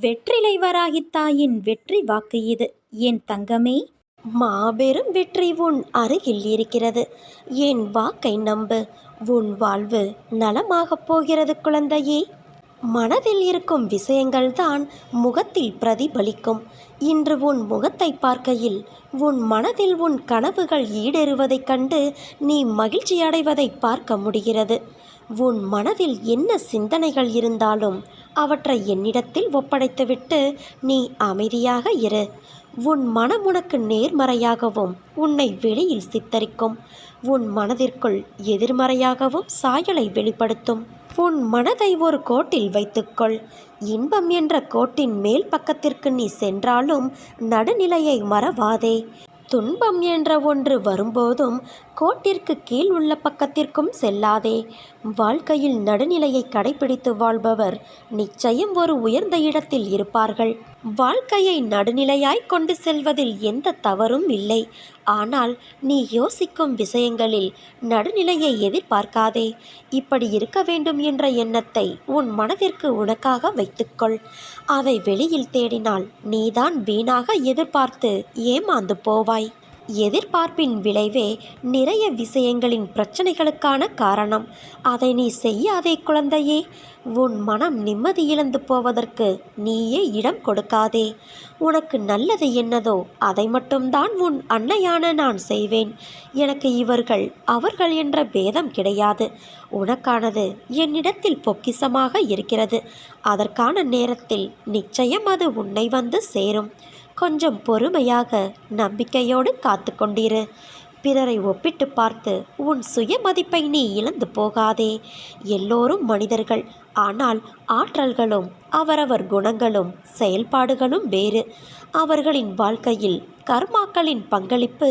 வெற்றிலை வராகித் தாயின் வெற்றி வாக்கு இது. என் தங்கமே? மாபெரும் வெற்றி உன் அருகில் இருக்கிறது. என் வாக்கை நம்பு? உன் வாழ்வு நலமாகப் போகிறது குழந்தையே. மனதில் இருக்கும் விஷயங்கள்தான் முகத்தில் பிரதிபலிக்கும். இன்று உன் முகத்தை பார்க்கையில் உன் மனதில் உன் கனவுகள் ஈடேறுவதைக் கண்டு நீ மகிழ்ச்சி அடைவதை பார்க்க முடிகிறது. உன் மனதில் என்ன சிந்தனைகள் இருந்தாலும் அவற்றை என்னிடத்தில் ஒப்படைத்துவிட்டு நீ அமைதியாக இரு. உன் மனம் உனக்கு நேர்மறையாகவும் உன்னை வெளியில் சித்தரிக்கும். உன் மனதிற்குள் எதிர்மறையாகவும் சாயலை வெளிப்படுத்தும். உன் மனதை ஒரு கோட்டில் வைத்துக்கொள். இன்பம் என்ற கோட்டின் மேல் பக்கத்திற்கு நீ சென்றாலும் நடுநிலையை மறவாதே. துன்பம் என்ற ஒன்று வரும்போதும் கோட்டிற்கு கீழ் உள்ள பக்கத்திற்கும் செல்லாதே. வாழ்க்கையில் நடுநிலையை கடைபிடித்து வாழ்பவர் நிச்சயம் ஒரு உயர்ந்த இடத்தில் இருப்பார்கள். வாழ்க்கையை நடுநிலையாய் கொண்டு செல்வதில் எந்த தவறும் இல்லை. ஆனால் நீ யோசிக்கும் விஷயங்களில் நடுநிலையை எதிர்பார்க்காதே. இப்படி இருக்க வேண்டும் என்ற எண்ணத்தை உன் மனதிற்கு உனக்காக வைத்துக்கொள். அதை வெளியில் தேடினால் நீதான் வீணாக எதிர்பார்த்து ஏமாந்து போவாய். எதிர்பார்ப்பின் விளைவே நிறைய விஷயங்களின் பிரச்சனைகளுக்கான காரணம். அதை நீ செய்யாதே குழந்தையே. உன் மனம் நிம்மதி இழந்து போவதற்கு நீயே இடம் கொடுக்காதே. உனக்கு நல்லது என்னதோ அதை மட்டும்தான் உன் அன்னையான நான் செய்வேன். எனக்கு இவர்கள் அவர்கள் என்ற பேதம் கிடையாது. உனக்கானது என்னிடத்தில் பொக்கிசமாக இருக்கிறது. அதற்கான நேரத்தில் நிச்சயம் அது உன்னை வந்து சேரும். கொஞ்சம் பொறுமையாக நம்பிக்கையோடு காத்து கொண்டிரு. பிறரை ஒப்பிட்டு பார்த்து உன் சுய மதிப்பை நீ இழந்து போகாதே. எல்லோரும் மனிதர்கள். ஆனால் ஆற்றல்களும் அவரவர் குணங்களும் செயல்பாடுகளும் வேறு. அவர்களின் வாழ்க்கையில் கர்மாக்களின் பங்களிப்பு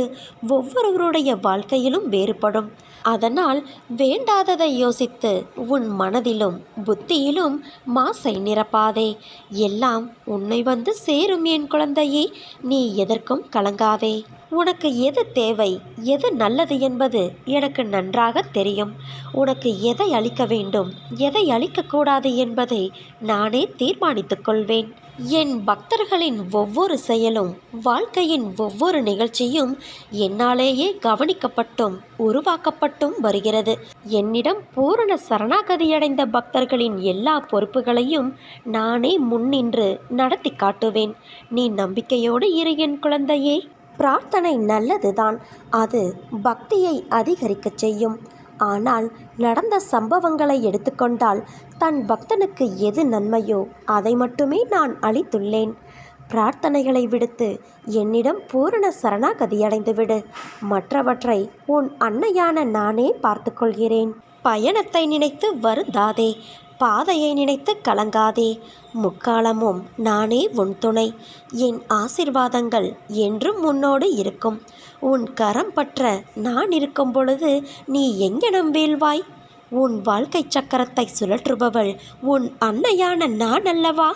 ஒவ்வொருவருடைய வாழ்க்கையிலும் வேறுபடும். அதனால் வேண்டாததை யோசித்து உன் மனதிலும் புத்தியிலும் மாசை நிரப்பாதே. எல்லாம் உன்னை வந்து சேரும் என் குழந்தையே நீ எதற்கும் கலங்காதே. உனக்கு எது தேவை எது நல்லது என்பது எனக்கு நன்றாக தெரியும். உனக்கு எதை அளிக்க வேண்டும் எதை அளிக்கக்கூடாது என்பதை நானே தீர்மானித்துக் கொள்வேன். என் பக்தர்களின் ஒவ்வொரு செயலும் வாழ்க்கையின் ஒவ்வொரு நிகழ்ச்சியும் என்னாலேயே கவனிக்கப்பட்டும் உருவாக்கப்பட்டும் வருகிறது. என்னிடம் பூரண சரணாகதியடைந்த பக்தர்களின் எல்லா பொறுப்புகளையும் நானே முன்னின்று நடத்தி காட்டுவேன். நீ நம்பிக்கையோடு இரு என் குழந்தையே. பிரார்த்தனை நல்லதுதான். அது பக்தியை அதிகரிக்கச் செய்யும். ஆனால் நடந்த சம்பவங்களை எடுத்துக்கொண்டால் தன் பக்தனுக்கு எது நன்மையோ அதை மட்டுமே நான் அளித்துள்ளேன். பிரார்த்தனைகளை விடுத்து என்னிடம் பூரண சரணாகதியடைந்துவிடு மற்றவற்றை உன் அன்னையான நானே பார்த்துக்கொள்கிறேன். பயணத்தை நினைத்து வருந்தாதே. பாதையை நினைத்து கலங்காதே. முக்காலமும் நானே உன் துணை. என் ஆசிர்வாதங்கள் என்றும் உன்னோடு இருக்கும். உன் கரம் பற்ற நான் இருக்கும் பொழுது நீ எங்கனம் வீழ்வாய்? உன் வாழ்க்கை சக்கரத்தை சுழற்றுபவள் உன் அன்னையான நான் அல்லவா?